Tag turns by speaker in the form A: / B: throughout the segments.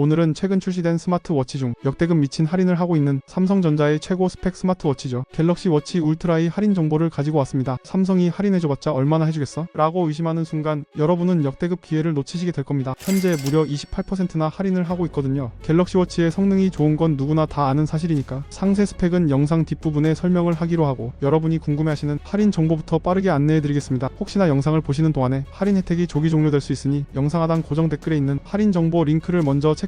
A: 오늘은 최근 출시된 스마트워치 중 역대급 미친 할인을 하고 있는 삼성전자의 최고 스펙 스마트워치죠. 갤럭시 워치 울트라의 할인 정보를 가지고 왔습니다. 삼성이 할인해줘봤자 얼마나 해주겠어? 라고 의심하는 순간 여러분은 역대급 기회를 놓치시게 될 겁니다. 현재 무려 28%나 할인을 하고 있거든요. 갤럭시 워치의 성능이 좋은 건 누구나 다 아는 사실이니까 상세 스펙은 영상 뒷부분에 설명을 하기로 하고 여러분이 궁금해하시는 할인 정보부터 빠르게 안내해드리겠습니다. 혹시나 영상을 보시는 동안에 할인 혜택이 조기 종료될 수 있으니 영상 하단 고정 댓글에 있는 할인 정보 링크를 먼저 체크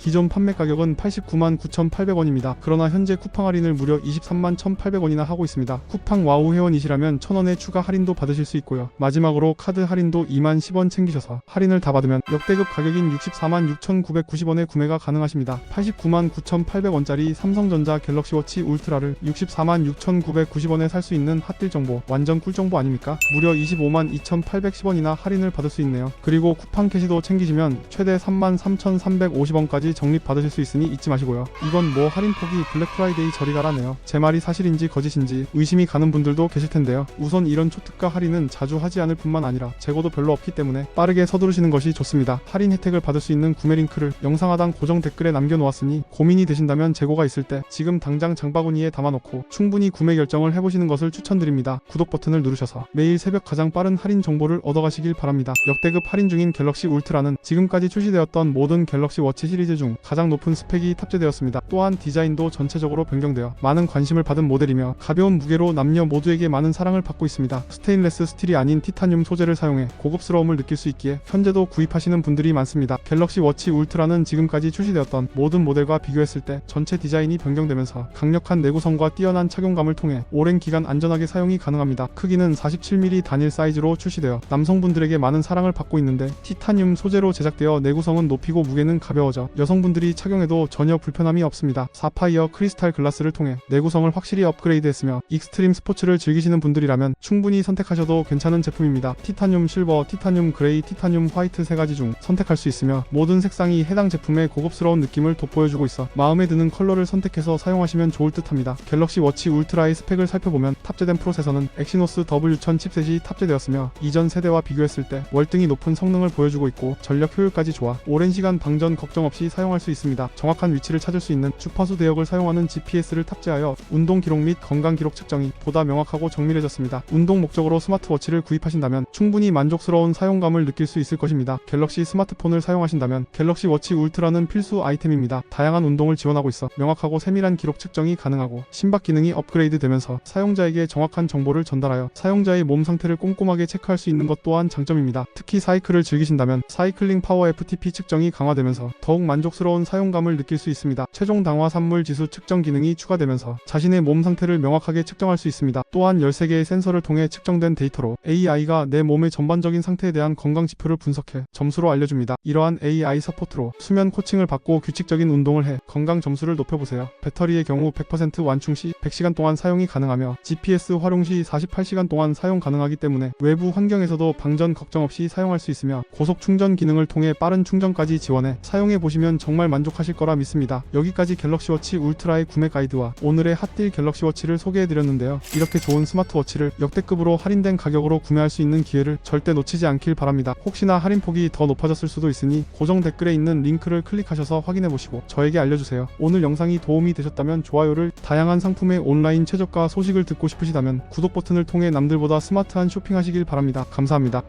A: 기존 판매 가격은 89만 9,800원입니다. 그러나 현재 쿠팡 할인을 무려 23만 1,800원이나 하고 있습니다. 쿠팡 와우 회원이시라면 1,000원의 추가 할인도 받으실 수 있고요. 마지막으로 카드 할인도 2만 10원 챙기셔서 할인을 다 받으면 역대급 가격인 64만 6,990원에 구매가 가능하십니다. 89만 9,800원짜리 삼성전자 갤럭시 워치 울트라를 64만 6,990원에 살 수 있는 핫딜 정보 완전 꿀 정보 아닙니까? 무려 25만 2,810원이나 할인을 받을 수 있네요. 그리고 쿠팡 캐시도 챙기시면 최대 3만 3,350원까지 적립 받으실 수 있으니 잊지 마시고요. 이건 뭐 할인 폭이 블랙 프라이데이 저리 가라네요. 제 말이 사실인지 거짓인지 의심이 가는 분들도 계실 텐데요. 우선 이런 초특가 할인은 자주 하지 않을 뿐만 아니라 재고도 별로 없기 때문에 빠르게 서두르시는 것이 좋습니다. 할인 혜택을 받을 수 있는 구매 링크를 영상 하단 고정 댓글에 남겨놓았으니 고민이 되신다면 재고가 있을 때 지금 당장 장바구니에 담아놓고 충분히 구매 결정을 해보시는 것을 추천드립니다. 구독 버튼을 누르셔서 매일 새벽 가장 빠른 할인 정보를 얻어가시길 바랍니다. 역대급 할인 중인 갤럭시 울트라는 지금까지 출시되었던 모든 갤럭시 워치 시리즈 중 가장 높은 스펙이 탑재되었습니다. 또한 디자인도 전체적으로 변경되어 많은 관심을 받은 모델이며 가벼운 무게로 남녀 모두에게 많은 사랑을 받고 있습니다. 스테인레스 스틸이 아닌 티타늄 소재를 사용해 고급스러움을 느낄 수 있기에 현재도 구입하시는 분들이 많습니다. 갤럭시 워치 울트라는 지금까지 출시되었던 모든 모델과 비교했을 때 전체 디자인이 변경되면서 강력한 내구성과 뛰어난 착용감을 통해 오랜 기간 안전하게 사용이 가능합니다. 크기는 47mm 단일 사이즈로 출시되어 남성분들에게 많은 사랑을 받고 있는데 티타늄 소재로 제작되어 내구성은 높이고 무게는 가벼워져 여성 분들이 착용해도 전혀 불편함이 없습니다. 사파이어 크리스탈 글라스를 통해 내구성을 확실히 업그레이드했으며 익스트림 스포츠를 즐기시는 분들이라면 충분히 선택하셔도 괜찮은 제품입니다. 티타늄 실버, 티타늄 그레이, 티타늄 화이트 세 가지 중 선택할 수 있으며 모든 색상이 해당 제품의 고급스러운 느낌을 돋보여주고 있어 마음에 드는 컬러를 선택해서 사용하시면 좋을 듯합니다. 갤럭시 워치 울트라의 스펙을 살펴보면 탑재된 프로세서는 엑시노스 W1000 칩셋이 탑재되었으며 이전 세대와 비교했을 때 월등히 높은 성능을 보여주고 있고 전력 효율까지 좋아 오랜 시간 방전 걱정 없이 사용 할 수 있습니다. 정확한 위치를 찾을 수 있는 주파수 대역을 사용하는 GPS를 탑재하여 운동 기록 및 건강 기록 측정이 보다 명확하고 정밀해졌습니다. 운동 목적으로 스마트워치를 구입하신다면 충분히 만족스러운 사용감을 느낄 수 있을 것입니다. 갤럭시 스마트폰을 사용하신다면 갤럭시 워치 울트라는 필수 아이템입니다. 다양한 운동을 지원하고 있어 명확하고 세밀한 기록 측정이 가능하고 심박 기능이 업그레이드 되면서 사용자에게 정확한 정보를 전달하여 사용자의 몸 상태를 꼼꼼하게 체크할 수 있는 것 또한 장점입니다. 특히 사이클을 즐기신다면 사이클링 파워 FTP 측정이 강화되면서 더욱 만 족스러운 사용감을 느낄 수 있습니다. 최종 당화 산물 지수 측정 기능이 추가되면서 자신의 몸 상태를 명확하게 측정할 수 있습니다. 또한 13개의 센서를 통해 측정된 데이터로 AI가 내 몸의 전반적인 상태에 대한 건강 지표를 분석해 점수로 알려줍니다. 이러한 AI 서포트로 수면 코칭을 받고 규칙적인 운동을 해 건강 점수를 높여보세요. 배터리의 경우 100% 완충 시 100시간 동안 사용이 가능하며 GPS 활용 시 48시간 동안 사용 가능하기 때문에 외부 환경에서도 방전 걱정 없이 사용할 수 있으며 고속 충전 기능을 통해 빠른 충전까지 지원해 사용해 보시면 정말 만족하실 거라 믿습니다. 여기까지 갤럭시 워치 울트라의 구매 가이드와 오늘의 핫딜 갤럭시 워치를 소개해 드렸는데요. 이렇게 좋은 스마트워치를 역대급으로 할인된 가격으로 구매할 수 있는 기회를 절대 놓치지 않길 바랍니다. 혹시나 할인 폭이 더 높아졌을 수도 있으니 고정 댓글에 있는 링크를 클릭하셔서 확인해 보시고 저에게 알려주세요. 오늘 영상이 도움이 되셨다면 좋아요를 다양한 상품의 온라인 최저가 소식을 듣고 싶으시다면 구독 버튼을 통해 남들보다 스마트한 쇼핑하시길 바랍니다. 감사합니다.